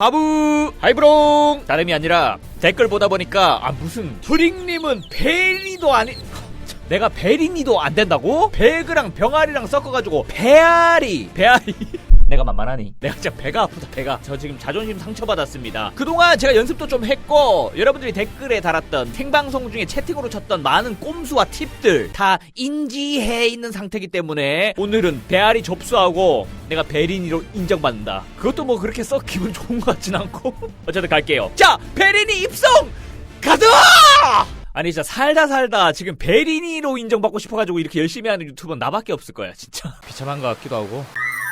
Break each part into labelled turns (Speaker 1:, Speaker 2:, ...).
Speaker 1: 하부 하이브롱! 다름이 아니라 댓글 보다 보니까 아 무슨 프링님은 베리도 아니 내가 베리니도 안 된다고? 배그랑 병아리랑 섞어가지고 배아리 배아리 내가 만만하니? 내가 진짜 배가 아프다 배가. 저 지금 자존심 상처받았습니다. 그동안 제가 연습도 좀 했고 여러분들이 댓글에 달았던 생방송 중에 채팅으로 쳤던 많은 꼼수와 팁들 다 인지해 있는 상태이기 때문에 오늘은 배아리 접수하고 내가 베리니로 인정받는다. 그것도 뭐 그렇게 썩 기분 좋은 것 같진 않고. 어쨌든 갈게요. 자 베리니 입성! 가자! 아니 진짜 살다 살다 지금 베리니로 인정받고 싶어가지고 이렇게 열심히 하는 유튜버는 나밖에 없을 거야 진짜. 비참한 것 같기도 하고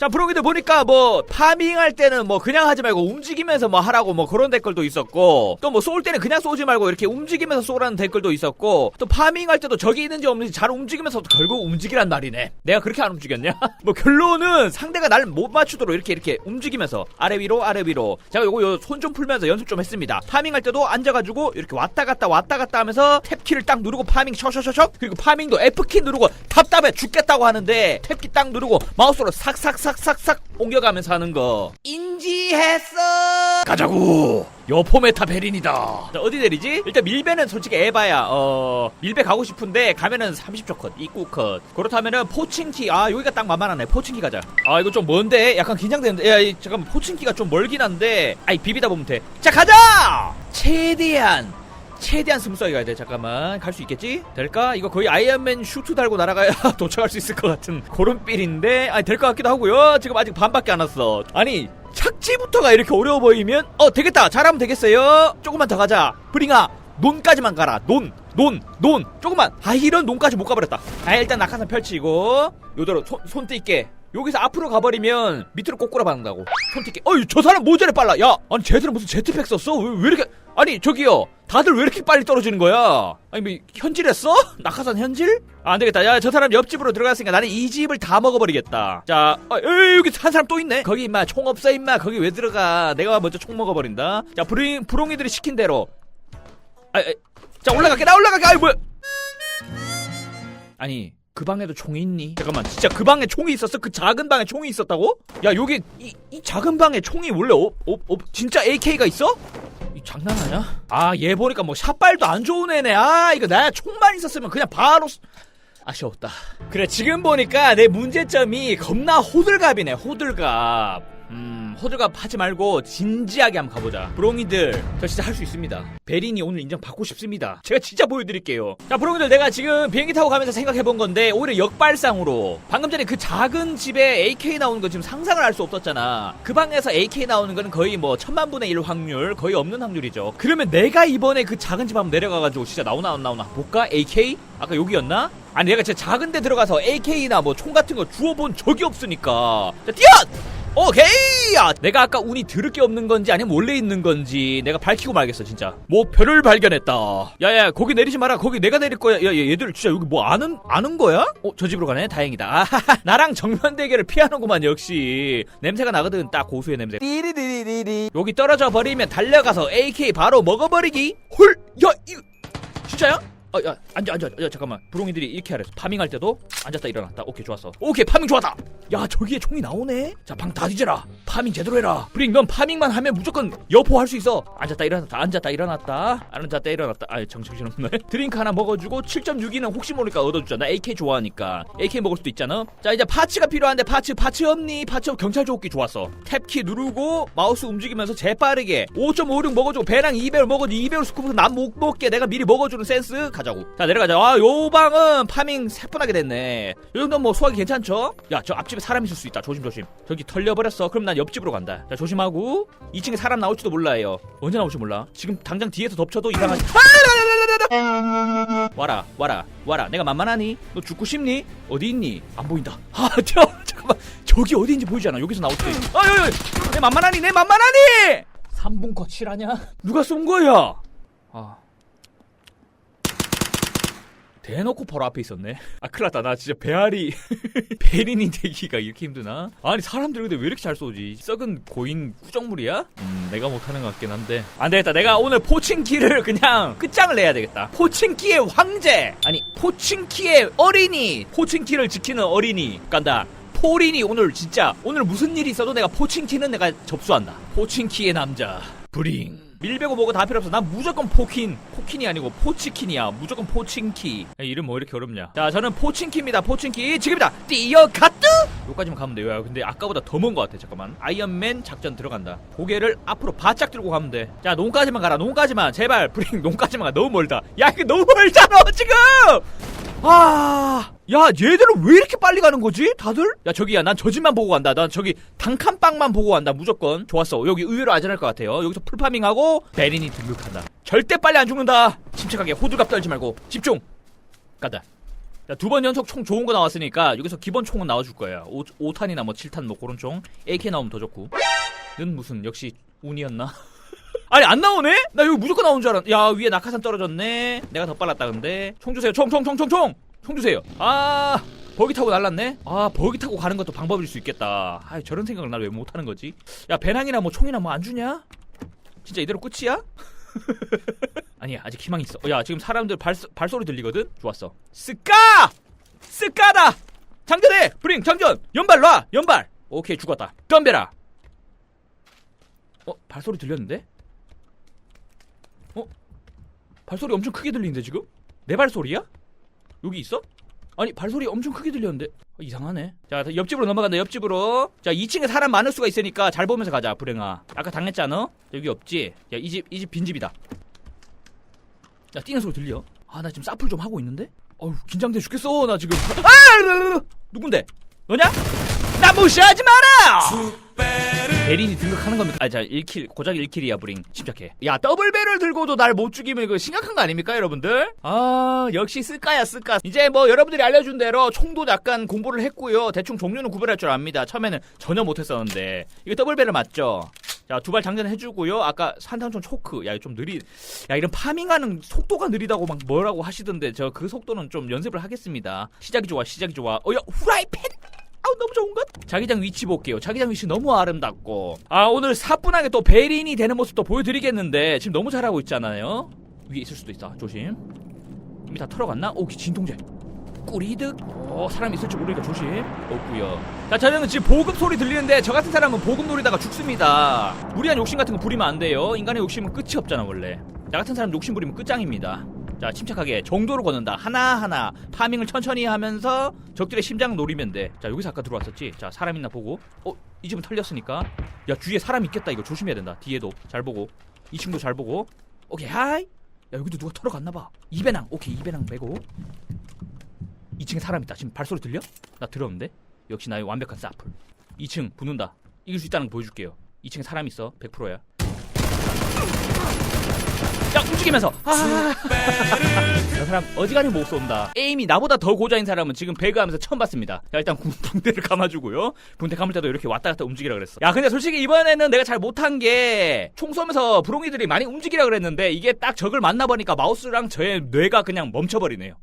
Speaker 1: 자 브로기들 보니까 뭐 파밍할 때는 뭐 그냥 하지 말고 움직이면서 뭐 하라고 뭐 그런 댓글도 있었고 또 뭐 쏠 때는 그냥 쏘지 말고 이렇게 움직이면서 쏘라는 댓글도 있었고 또 파밍할 때도 적이 있는지 없는지 잘 움직이면서 결국 움직이란 말이네. 내가 그렇게 안 움직였냐? 뭐 결론은 상대가 나를 못 맞추도록 이렇게 이렇게 움직이면서 아래 위로 아래 위로. 제가 요거 요 손 좀 풀면서 연습 좀 했습니다. 파밍할 때도 앉아가지고 이렇게 왔다 갔다 왔다 갔다 하면서 탭키를 딱 누르고 파밍 셔셔셔셔. 그리고 파밍도 F키 누르고 답답해 죽겠다고 하는데 탭키 딱 누르고 마우스로 삭삭삭 삭삭 옮겨가면서 하는 거. 인지했어. 가자고 여포 메타 베린이다. 자, 어디 내리지? 일단 밀배는 솔직히 에바야. 어 밀배 가고 싶은데 가면은 30초 컷 입구 컷. 그렇다면은 포칭키 아 여기가 딱 만만하네. 포칭키 가자. 아 이거 좀 먼데? 약간 긴장되는데. 야 이, 잠깐만. 포칭키가 좀 멀긴 한데. 아이 비비다 보면 돼자 가자! 최대한 최대한 스무스하게 가야 돼. 잠깐만. 갈 수 있겠지? 될까? 이거 거의 아이언맨 슈트 달고 날아가야 도착할 수 있을 것 같은 그런 필인데. 아니, 될 것 같기도 하고요. 지금 아직 반밖에 안 왔어. 아니, 착지부터가 이렇게 어려워 보이면, 어, 되겠다. 잘하면 되겠어요. 조금만 더 가자. 브링아, 논까지만 가라. 논, 논, 논. 조금만. 아, 이런 논까지 못 가버렸다. 아, 일단 낙하산 펼치고, 요대로 손, 손 띄게. 여기서 앞으로 가버리면 밑으로 꼬꾸라 박는다고. 손 띄게. 어이, 저 사람 뭐 저래 빨라. 야, 아니, 쟤들은 무슨 제트팩 썼어? 왜, 왜 이렇게. 아니, 저기요. 다들 왜 이렇게 빨리 떨어지는 거야? 아니, 뭐, 현질했어? 낙하산 현질? 아, 안 되겠다. 야, 저 사람 옆집으로 들어갔으니까 나는 이 집을 다 먹어버리겠다. 자, 아, 에이, 여기 한 사람 또 있네? 거기 임마 총 없어, 임마. 거기 왜 들어가? 내가 먼저 총 먹어버린다. 자, 브링, 브롱이들이 시킨 대로. 아, 아, 자, 올라갈게. 나 올라갈게. 아이, 뭐야. 아니, 그 방에도 총이 있니? 잠깐만, 진짜 그 방에 총이 있었어? 그 작은 방에 총이 있었다고? 야, 여기, 이, 이 작은 방에 총이 원래 없, 없, 없, 진짜 AK가 있어? 이 장난하냐? 아, 얘 보니까 뭐 샷발도 안 좋은 애네. 아, 이거 나 총만 있었으면 그냥 바로. 쏘- 아쉬웠다. 그래, 지금 보니까 내 문제점이 겁나 호들갑이네, 호들갑. 음, 호들갑 하지 말고 진지하게 한번 가보자. 브롱이들, 저 진짜 할 수 있습니다. 베린이 오늘 인정받고 싶습니다. 제가 진짜 보여드릴게요. 자, 브롱이들 내가 지금 비행기 타고 가면서 생각해본 건데, 오히려 역발상으로. 방금 전에 그 작은 집에 AK 나오는 거 지금 상상을 할 수 없었잖아. 그 방에서 AK 나오는 거는 거의 뭐 천만 분의 일 확률, 거의 없는 확률이죠. 그러면 내가 이번에 그 작은 집 한번 내려가가지고 진짜 나오나 안 나오나 볼까? AK? 아까 여기였나? 아니 내가 진짜 작은 데 들어가서 AK나 뭐 총 같은 거 주워본 적이 없으니까 자 뛰어! 오케이! 야, 내가 아까 운이 들을 게 없는 건지 아니면 원래 있는 건지 내가 밝히고 말겠어 진짜. 목표를 발견했다. 야야 거기 내리지 마라. 거기 내가 내릴 거야. 야, 야 얘들 진짜 여기 뭐 아는 아는 거야? 어 저 집으로 가네? 다행이다. 아하하 나랑 정면 대결을 피하는구만 역시. 냄새가 나거든 딱 고수의 냄새. 띠리리리리 여기 떨어져 버리면 달려가서 AK 바로 먹어버리기. 홀야 이거. 진짜야? 아, 야, 앉아, 앉아, 야, 잠깐만. 부롱이들이 이렇게 하랬어. 파밍할 때도 앉았다 일어났다. 오케이, 좋았어. 오케이, 파밍 좋았다. 야, 저기에 총이 나오네. 자, 방 다 뒤져라. 파밍 제대로 해라. 브링, 넌 파밍만 하면 무조건 여포 할 수 있어. 앉았다 일어났다, 앉았다 일어났다, 앉았다 일어났다. 아, 정신 없네. 드링크 하나 먹어주고 7.62는 혹시 모르니까 얻어주자. 나 AK 좋아하니까. AK 먹을 수도 있잖아. 자, 이제 파츠가 필요한데 파츠, 파츠 없니? 파츠 없- 경찰 조끼 좋았어. 탭키 누르고 마우스 움직이면서 재빠르게 5.56 먹어주고 배랑 2배를 먹어줘. 2배로 스쿠프 난못 먹게 내가 미리 먹어주는 센스 가자고. 자, 내려가자. 아, 요 방은 파밍 새뿐하게 됐네. 요 정도는 뭐 소화기 괜찮죠? 야, 저 앞집에 사람 있을 수 있다. 조심조심. 저기 털려버렸어. 그럼 난 옆집으로 간다. 자, 조심하고. 2층에 사람 나올지도 몰라요. 언제 나올지 몰라. 지금 당장 뒤에서 덮쳐도 이상하지. 와라, 와라, 와라. 내가 만만하니? 너 죽고 싶니? 어디 있니? 안 보인다. 아, 튀어. 잠깐만. 저기 어디인지 보이지 않아. 여기서 나올 때. 아, 여기. 내 만만하니? 내 만만하니? 3분 거칠하냐? 누가 쏜 거야? 아. 대놓고 바로 앞에 있었네. 아, 큰일 났다. 나 진짜 배알이, 베린이 되기가 이렇게 힘드나? 아니, 사람들 근데 왜 이렇게 잘 쏘지? 썩은 고인 꾸정물이야? 음, 내가 못하는 것 같긴 한데. 안 되겠다. 내가 오늘 포칭키를 그냥 끝장을 내야 되겠다. 포칭키의 황제! 아니, 포칭키의 어린이! 포칭키를 지키는 어린이. 간다. 포린이 오늘 진짜 오늘 무슨 일이 있어도 내가 포칭키는 내가 접수한다. 포칭키의 남자 브링. 밀배고 뭐고 다 필요 없어. 난 무조건 포킨. 포킨이 아니고 포치킨이야. 무조건 포칭키. 야, 이름 뭐 이렇게 어렵냐? 자, 저는 포칭키입니다. 포칭키. 지금이다. 뛰어갔드. 여기까지만 가면 돼요. 야, 근데 아까보다 더 먼 것 같아. 잠깐만. 아이언맨 작전 들어간다. 고개를 앞으로 바짝 들고 가면 돼. 자, 농까지만 가라. 농까지만. 제발. 브링 농까지만 가. 너무 멀다. 야, 이거 너무 멀잖아 지금. 아, 야, 얘들은 왜 이렇게 빨리 가는 거지? 다들? 야, 저기야, 난 저 집만 보고 간다. 난 저기 단칸빵만 보고 간다. 무조건. 좋았어. 여기 의외로 안전할 것 같아요. 여기서 풀파밍하고 베린이 등극한다. 절대 빨리 안 죽는다. 침착하게 호들갑 떨지 말고 집중. 가자. 자, 두 번 연속 총 좋은 거 나왔으니까 여기서 기본 총은 나와줄 거야. 5, 5탄이나 뭐 7탄 뭐 그런 총. AK 나오면 더 좋고. 는 무슨 역시 운이었나? 아니 안 나오네? 나 여기 무조건 나온 줄 알았. 야 위에 낙하산 떨어졌네. 내가 더 빨랐다 근데. 총 주세요. 총 총 총 총 총. 총 주세요. 아 버기 타고 날랐네. 아 버기 타고 가는 것도 방법일 수 있겠다. 아 저런 생각을 날 왜 못하는 거지? 야 배낭이나 뭐 총이나 뭐 안 주냐? 진짜 이대로 끝이야? 아니야 아직 희망 있어. 야 지금 사람들 발 발소리 들리거든. 좋았어. 스까 스까다. 장전해 브링 장전 연발 놔 연발. 오케이 죽었다. 덤벼라. 어 발소리 들렸는데? 어? 발소리 엄청 크게 들리는데 지금? 내 발소리야? 여기 있어? 아니 발소리 엄청 크게 들렸는데? 어, 이상하네. 자 옆집으로 넘어간다 옆집으로. 자 2층에 사람 많을 수가 있으니까 잘 보면서 가자 불행아. 아까 당했잖아? 여기 없지? 야 이 집 이 집 빈집이다. 야 뛰는 소리 들려? 아 나 지금 사플 좀 하고 있는데? 어우 긴장돼 죽겠어 나 지금. 아 누군데? 너냐? 나 무시하지 마라 베린이 등극하는 겁니까? 아, 자, 1킬, 고작 1킬이야, 브링. 침착해. 야, 더블 배를 들고도 날 못 죽이면 이거 심각한 거 아닙니까, 여러분들? 아, 역시 쓸까야, 쓸까. 이제 뭐, 여러분들이 알려준 대로 총도 약간 공부를 했고요. 대충 종류는 구별할 줄 압니다. 처음에는 전혀 못했었는데. 이거 더블 배를 맞죠? 자, 두 발 장전 해주고요. 아까 산탄총 초크. 야, 좀 느리, 야, 이런 파밍하는 속도가 느리다고 막 뭐라고 하시던데, 저 그 속도는 좀 연습을 하겠습니다. 시작이 좋아, 시작이 좋아. 어, 야, 후라이팬! 아우 너무 좋은 것. 자기장 위치 볼게요. 자기장 위치 너무 아름답고. 아 오늘 사뿐하게 또 베린이 되는 모습도 보여드리겠는데 지금 너무 잘하고 있잖아요. 위에 있을 수도 있다. 조심. 이미 다 털어갔나? 오 진통제. 꾸리득. 어 사람 있을지 모르니까 조심. 없구요. 자 저는 지금 보급 소리 들리는데 저 같은 사람은 보급 노리다가 죽습니다. 무리한 욕심 같은 거 부리면 안 돼요. 인간의 욕심은 끝이 없잖아 원래. 나 같은 사람 욕심 부리면 끝장입니다. 자 침착하게 정도로 걷는다. 하나하나 파밍을 천천히 하면서 적들의 심장을 노리면 돼자 여기서 아까 들어왔었지? 자 사람 있나 보고. 어 이 집은 털렸으니까. 야 주위에 사람 있겠다. 이거 조심해야 된다. 뒤에도. 잘 보고. 2층도 잘 보고. 오케이 하이. 야 여기도 누가 털어갔나봐. 2배낭. 오케이 2배낭 메고. 2층에 사람 있다. 지금 발소리 들려? 나 들었는데? 역시 나의 완벽한 사플. 2층 붙는다. 이길 수 있다는 거 보여줄게요. 2층에 사람 있어. 100%야 야 움직이면서 아. 저 사람 어지간히 못 쏜다. 에임이 나보다 더 고자인 사람은 지금 배그하면서 처음 봤습니다. 자 일단 군- 붕대를 감아주고요. 붕대 감을 때도 이렇게 왔다 갔다 움직이라 그랬어. 야 근데 솔직히 이번에는 내가 잘 못한 게 총 쏘면서 부롱이들이 많이 움직이라 그랬는데 이게 딱 적을 만나보니까 마우스랑 저의 뇌가 그냥 멈춰버리네요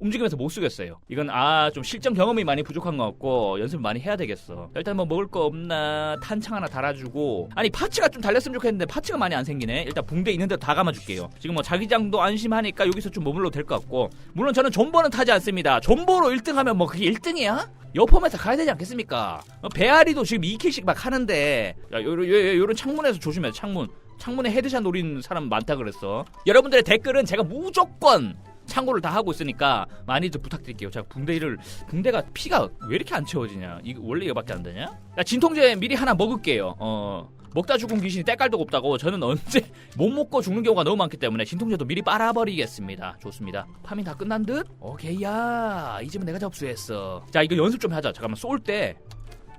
Speaker 1: 움직이면서 못 쓰겠어요. 이건 아 좀 실전 경험이 많이 부족한 것 같고 연습 많이 해야 되겠어. 일단 뭐 먹을 거 없나 탄창 하나 달아주고 아니 파츠가 좀 달렸으면 좋겠는데 파츠가 많이 안 생기네. 일단 붕대 있는 데도 다 감아줄게요. 지금 뭐 자기장도 안심하니까 여기서 좀 머물러도 될 것 같고 물론 저는 존버는 타지 않습니다. 존버로 1등하면 뭐 그게 1등이야? 여포에서 가야 되지 않겠습니까? 어, 배아리도 지금 2킬씩 막 하는데 야 요런, 요- 요런 창문에서 조심해 창문 창문에 헤드샷 노리는 사람 많다 그랬어. 여러분들의 댓글은 제가 무조건 참고를 다 하고 있으니까 많이들 부탁드릴게요. 제가 붕대를 붕대가 피가 왜 이렇게 안 채워지냐? 이거 원래 이거밖에 안 되냐? 야 진통제 미리 하나 먹을게요. 어 먹다 죽은 귀신이 때깔도 없다고 저는 언제 못 먹고 죽는 경우가 너무 많기 때문에 진통제도 미리 빨아버리겠습니다. 좋습니다. 파밍 다 끝난 듯? 오케이야 이 집은 내가 접수했어. 자 이거 연습 좀 하자. 잠깐만 쏠 때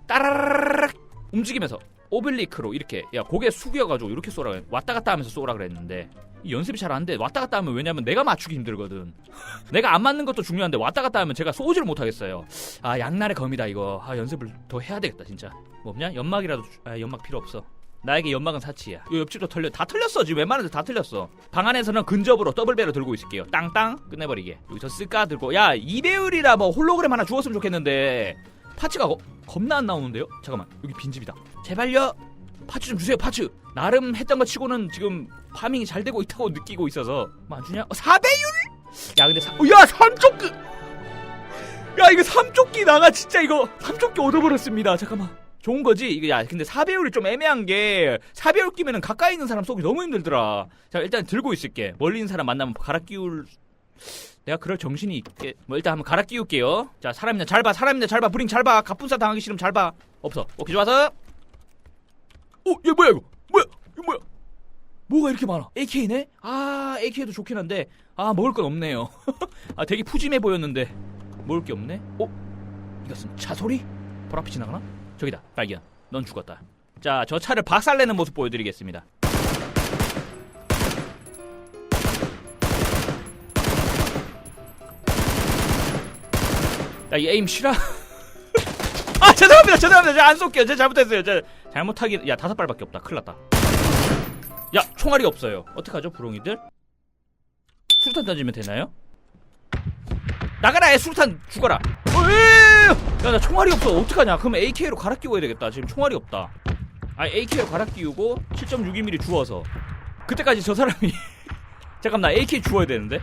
Speaker 1: 따라라락 움직이면서 오블리크로 이렇게 야 고개 숙여가지고 이렇게 쏘라. 왔다 갔다 하면서 쏘라 그랬는데 이 연습이 잘 안 돼. 왔다 갔다 하면 왜냐면 내가 맞추기 힘들거든. 내가 안 맞는 것도 중요한데 왔다 갔다 하면 제가 쏘지를 못하겠어요. 아 양날의 검이다 이거. 아 연습을 더 해야 되겠다 진짜. 뭐 없냐? 연막이라도 주- 아 연막 필요 없어. 나에게 연막은 사치야. 요 옆집도 털려 다 털렸어 지금 웬만한 데다 털렸어. 방 안에서는 근접으로 더블 배로 들고 있을게요. 땅땅 끝내버리게. 여기서 쓸까 들고 야 이배율이라 뭐 홀로그램 하나 주었으면 좋겠는데 파츠가 거- 겁나 안 나오는데요? 잠깐만 여기 빈집이다. 제발요. 파츠 좀 주세요 파츠. 나름 했던 거 치고는 지금 파밍이 잘 되고 있다고 느끼고 있어서 뭐안 주냐? 어, 4배율? 야 근데 사... 어, 야 삼쪽그 야 이거 삼조끼 나가 진짜 이거 삼조끼 얻어버렸습니다 잠깐만 좋은 거지 이거 야 근데 사배율이 좀 애매한 게 사배율 끼면은 가까이 있는 사람 쏘기 너무 힘들더라 자 일단 들고 있을게 멀리 있는 사람 만나면 갈아 끼울 내가 그럴 정신이 있게 뭐 일단 한번 갈아 끼울게요. 자 사람이냐 잘봐 사람이냐 잘봐. 브링 잘봐. 갑분싸 당하기 싫으면 잘봐. 없어. 오케이 좋아서. 오얘 뭐야 이거? 뭐야 이거 뭐야? 뭐가 이렇게 많아? AK네? 아 AK도 좋긴 한데. 아 먹을 건 없네요. 아 되게 푸짐해 보였는데. 먹을 게 없네? 어? 이것은 차 소리? 불 앞이 지나가나? 저기다. 발견 넌 죽었다. 자 저 차를 박살내는 모습 보여드리겠습니다 야이 에임 실화 아 죄송합니다 죄송합니다. 안 쏠게요. 제가 잘못했어요. 제가 잘못하기 야 다섯 발밖에 없다. 큰일 났다. 야 총알이 없어요. 어떡하죠 부롱이들? 수류탄 던지면 되나요? 나가라 애 수류탄 죽어라. 야나 총알이 없어. 어떡하냐? 그럼 AK로 갈아 끼워야 되겠다. 지금 총알이 없다. 아 AK로 갈아 끼우고 7.62mm 주워서. 그때까지 저 사람이 잠깐 나 AK 주워야 되는데?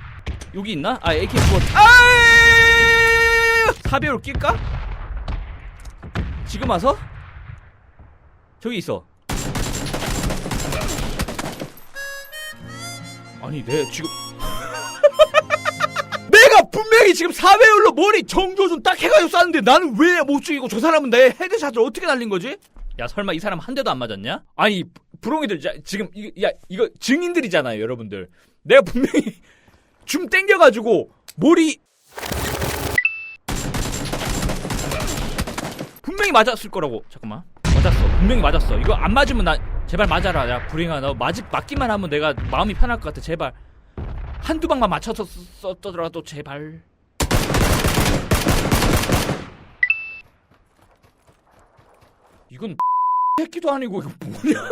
Speaker 1: 여기 있나? 아 AK 주워. 아 사배율 낄까? 지금 와서? 저기 있어 아니 내 지금 내가 분명히 지금 사배율로 머리 정조준 딱 해가지고 쐈는데 나는 왜 못 죽이고 저 사람은 내 헤드샷을 어떻게 날린 거지? 야 설마 이 사람 한 대도 안 맞았냐? 아니 부롱이들 자, 지금 이거 야 이거 증인들이잖아요 여러분들 내가 분명히 줌 땡겨가지고 머리 분명히 맞았을 거라고. 잠깐만. 맞았어. 분명히 맞았어. 이거 안 맞으면 나 제발 맞아라. 야 불행아. 너 맞, 맞기만 하면 내가 마음이 편할 것 같아. 제발. 한두 방만 맞춰서 쓰- 썼더라도 제발. 이건 새끼도 아니고 이거 뭐냐